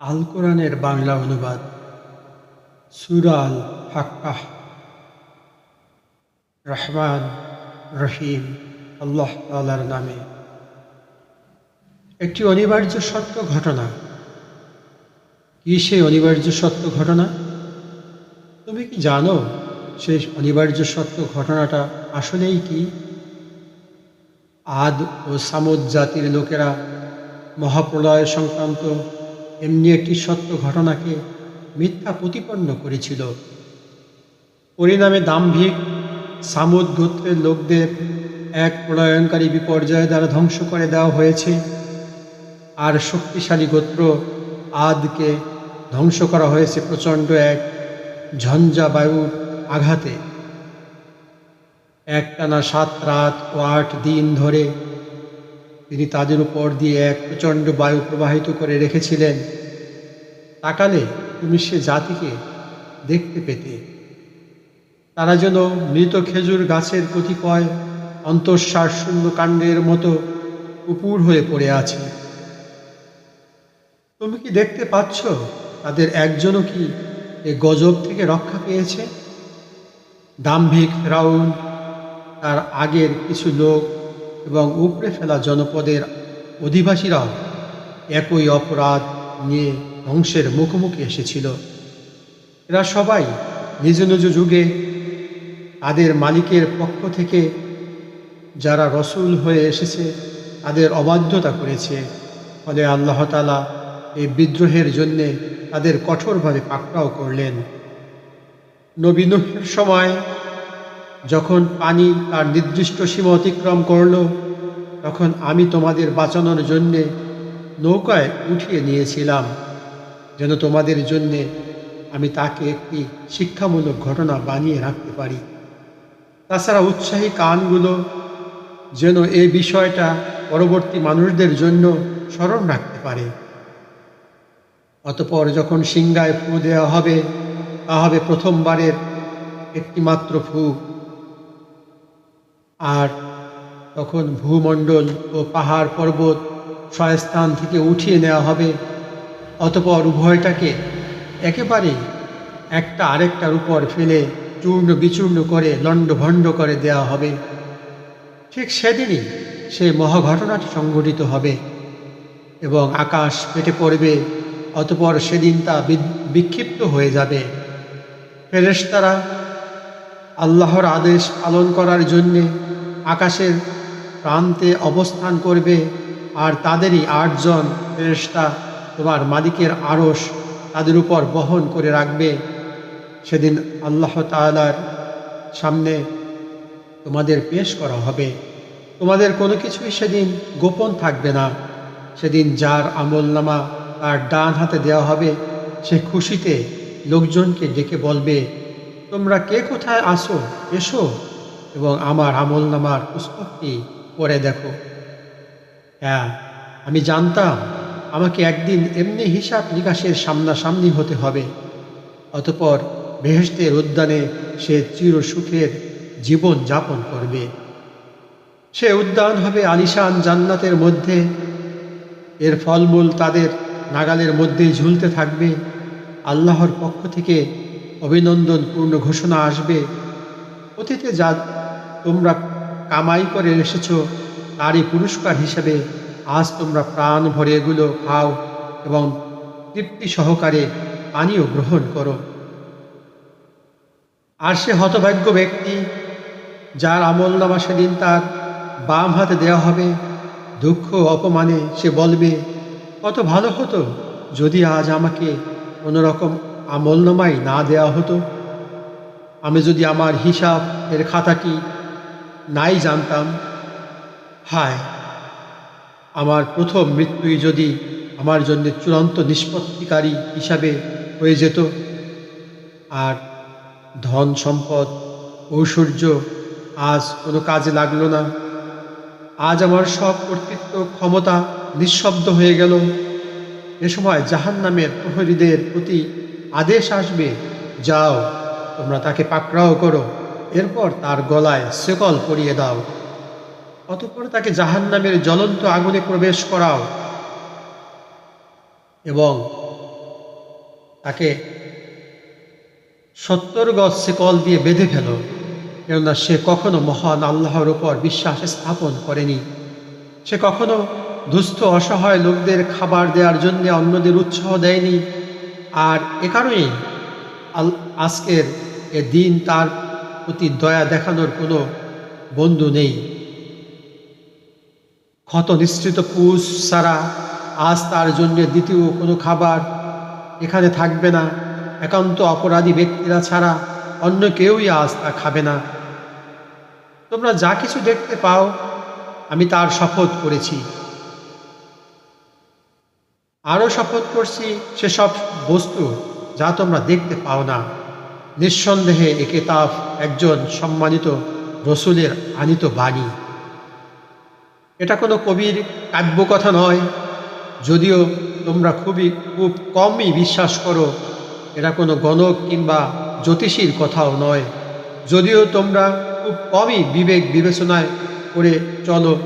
আল কোরআনের বাংলা অনুবাদ, সুরাল হাক্কাহ। রহমান রহিম, আল্লাহ তালার নামে। একটি অনিবার্য সত্য ঘটনা। কি সেই অনিবার্য সত্য ঘটনা? তুমি কি জানো সেই অনিবার্য সত্য ঘটনাটা আসলেই কি? আদ ও সামুদ জাতির লোকেরা মহাপ্রলয় সংক্রান্ত এমনি একটি সত্য ঘটনাকে মিথ্যা প্রতিপন্ন করেছিল। পরিণামে দাম্ভিক সামুদ গোত্রের লোকদের এক প্রলয়নকারী বিপর্যয় দ্বারা ধ্বংস করে দেওয়া হয়েছে। আর শক্তিশালী গোত্র আদকে ধ্বংস করা হয়েছে প্রচণ্ড এক ঝঞ্ঝা বায়ুর আঘাতে। একটানা সাত রাত ও আট দিন ধরে তিনি তাদের উপর দিয়ে এক প্রচণ্ড বায়ু প্রবাহিত করে রেখেছিলেন। তাকালে তুমি সে জাতিকে দেখতে পেতে। তারা যেন মৃত খেজুর গাছের কতিপয় অন্তঃশ্বাস শূন্য কাণ্ডের মতো উপুর হয়ে পড়ে আছে। তুমি কি দেখতে পাচ্ছ তাদের একজনও কি এ গজব থেকে রক্ষা পেয়েছে? দাম্ভিক ফেরাউন, তার আগের কিছু লোক এবং উপড়ে ফেলা জনপদের অধিবাসীরাও একই অপরাধ নিয়ে ধ্বংসের মুখোমুখি এসেছিল। এরা সবাই নিজ নিজ যুগে তাদের মালিকের পক্ষ থেকে যারা রসুল হয়ে এসেছে তাদের অবাধ্যতা করেছে। ফলে আল্লাহ তালা এই বিদ্রোহের জন্যে তাদের কঠোরভাবে পাকড়াও করলেন। নবীনের সময় যখন পানি তার নির্দিষ্ট সীমা অতিক্রম করল, তখন আমি তোমাদের বাঁচানোর জন্যে নৌকায় উঠিয়ে নিয়েছিলাম, যেন তোমাদের জন্যে আমি তাকে একটি শিক্ষামূলক ঘটনা বানিয়ে রাখতে পারি। তাছাড়া উৎসাহী কানগুলো যেন এই বিষয়টা পরবর্তী মানুষদের জন্য স্মরণ রাখতে পারে। অতপর যখন সিংগায় ফু দেওয়া হবে, তা হবে প্রথমবারের একটি মাত্র ফু। আর তখন ভূমণ্ডল ও পাহাড় পর্বত স্বস্থান থেকে উঠিয়ে নেওয়া হবে। অতপর উভয়টাকে একেবারে একটা আরেকটার উপর ফেলে চূর্ণ বিচূর্ণ করে লণ্ডভণ্ড করে দেওয়া হবে। ঠিক সেদিনই সেই মহাঘটনাটি সংঘটিত হবে এবং আকাশ পেটে পড়বে, অতপর সেদিন তা বিক্ষিপ্ত হয়ে যাবে। ফেরেশতারা আল্লাহর আদেশ পালন করার জন্যে আকাশের প্রান্তে অবস্থান করবে আর তাদেরই আটজন ফেরেশতা তোমার মালিকের আড়স তাদের উপর বহন করে রাখবে। সেদিন আল্লাহ তালার সামনে তোমাদের পেশ করা হবে। তোমাদের কোনো কিছুই সেদিন গোপন থাকবে না। সেদিন যার আমল নামা তার ডান হাতে দেওয়া হবে, সে খুশিতে লোকজনকে ডেকে বলবে তোমরা কে কোথায় আসো? এসো এবং আমার আমল নামার পুস্তকটি পড়ে দেখো। হ্যাঁ আমি জানতাম আমাকে একদিন এমনি হিসাব নিকাশের সামনাসামনি হতে হবে। অতপর বেহেস্তের উদ্যানে সে চির সুখের জীবন যাপন করবে। সে উদ্যান হবে আলিশান জান্নাতের মধ্যে। এর ফলমূল তাদের নাগালের মধ্যেই ঝুলতে থাকবে। আল্লাহর পক্ষ থেকে অভিনন্দনপূর্ণ ঘোষণা আসবে। অতীতে যা তোমরা কামাই করে এসেছ, তারই পুরস্কার হিসেবে আজ তোমরা প্রাণ ভরে এগুলো খাও এবং তৃপ্তি সহকারে পানীয় গ্রহণ করো। আর সে হতভাগ্য ব্যক্তি, যার আমল নামা সেদিন তার বাম হাতে দেওয়া হবে, দুঃখ অপমানে সে বলবে, কত ভালো হতো যদি আজ আমাকে কোনোরকম আমলনামাই না দেওয়া হতো? আমি যদি আমার হিসাব এর খাতাটি নাই জানতাম, হায়, আমার প্রথম মৃত্যুই যদি আমার জন্য চূড়ান্ত নিষ্পত্তিকারী হিসাবে হয়ে যেত, আর ধন সম্পদ ঐশ্বর্য আজ কোনো কাজে লাগল না, আজ আমার সব কর্তৃত্ব ক্ষমতা নিঃশব্দ হয়ে গেল। এ সময় জাহান নামের প্রহরীদের প্রতি আদেশ আসবে, যাও, তোমরা তাকে পাকড়াও করো। এরপর তার গলায় সেকল পরিয়ে দাও। অতঃপর তাকে জাহান নামের জ্বলন্ত আগুনে প্রবেশ করাও এবং তাকে সত্তর গজ শিকল দিয়ে বেঁধে ফেল, কেননা সে কখনো মহান আল্লাহর ওপর বিশ্বাস স্থাপন করেনি। সে কখনো দুস্থ, অসহায় লোকদের খাবার দেওয়ার জন্য অন্যদের উৎসাহ দেয়নি। আর এ কারণেই আজকের এ দিন তার প্রতি দয়া দেখানোর কোনো বন্ধু নেই। ক্ষত নিঃসৃত পুষ ছাড়া আজ তার জন্য দ্বিতীয় কোনো খাবার এখানে থাকবে না। একান্ত অপরাধী ব্যক্তিরা ছাড়া অন্য কেউই আজ তা খাবে না। তোমরা যা কিছু দেখতে পাও, আমি তার শপথ করেছি। আরও শপথ করছি সেসব বস্তু যা তোমরা দেখতে পাও না। নিঃসন্দেহে এ কেতাব একজন সম্মানিত রসুলের আনিত বাণী। এটা কোনো কবির কাব্যকথা নয়। যদিও তোমরা খুবই, খুব কমই বিশ্বাস করো এটা কোনো গণক কিংবা জ্যোতিষীর কথাও নয়। যদিও তোমরা খুব কমই বিবেক বিবেচনায় করে চলো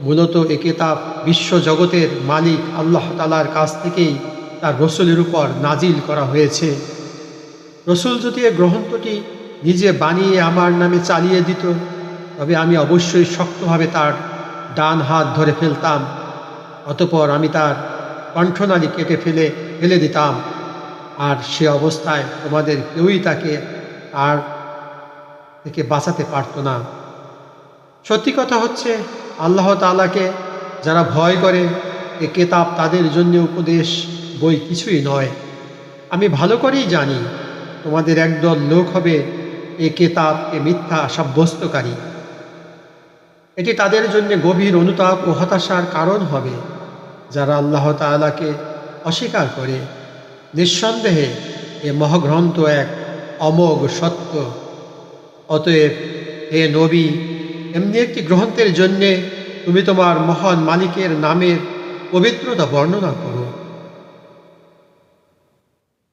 মূলত এ কেতাব বিশ্বজগতের মালিক আল্লাহ তালার কাছ থেকেই তার রসুলের উপর নাজিল করা হয়েছে। রসুল যদি এ গ্রন্থটি নিজে বানিয়ে আমার নামে চালিয়ে দিত, তবে আমি অবশ্যই শক্তভাবে তার ডান হাত ধরে ফেলতাম, অতপর আমি তার কণ্ঠনালী কেটে ফেলে ফেলে দিতাম। আর সে অবস্থায় তোমাদের কেউই তাকে আর থেকে বাঁচাতে পারতো না। সত্যি কথা হচ্ছে আল্লাহ তাআলাকে যারা ভয় করে, এ কেতাব তাদের জন্য উপদেশ বই কিছুই নয়। আমি ভালো করেই জানি, তোমাদের একদল লোক হবে এ কেতাব, এ মিথ্যা সাব্যস্তকারী। এটি তাদের জন্য গভীর অনুতাপ ও হতাশার কারণ হবে, যারা আল্লাহ তাআলাকে অস্বীকার করে। নিঃসন্দেহে, এ মহাগ্রন্থ এক অমোঘ সত্য। অতএব, হে নবী এমনি একটি গ্রন্থের জন্যে তুমি তোমার মহান মালিকের নামের পবিত্রতা বর্ণনা করো।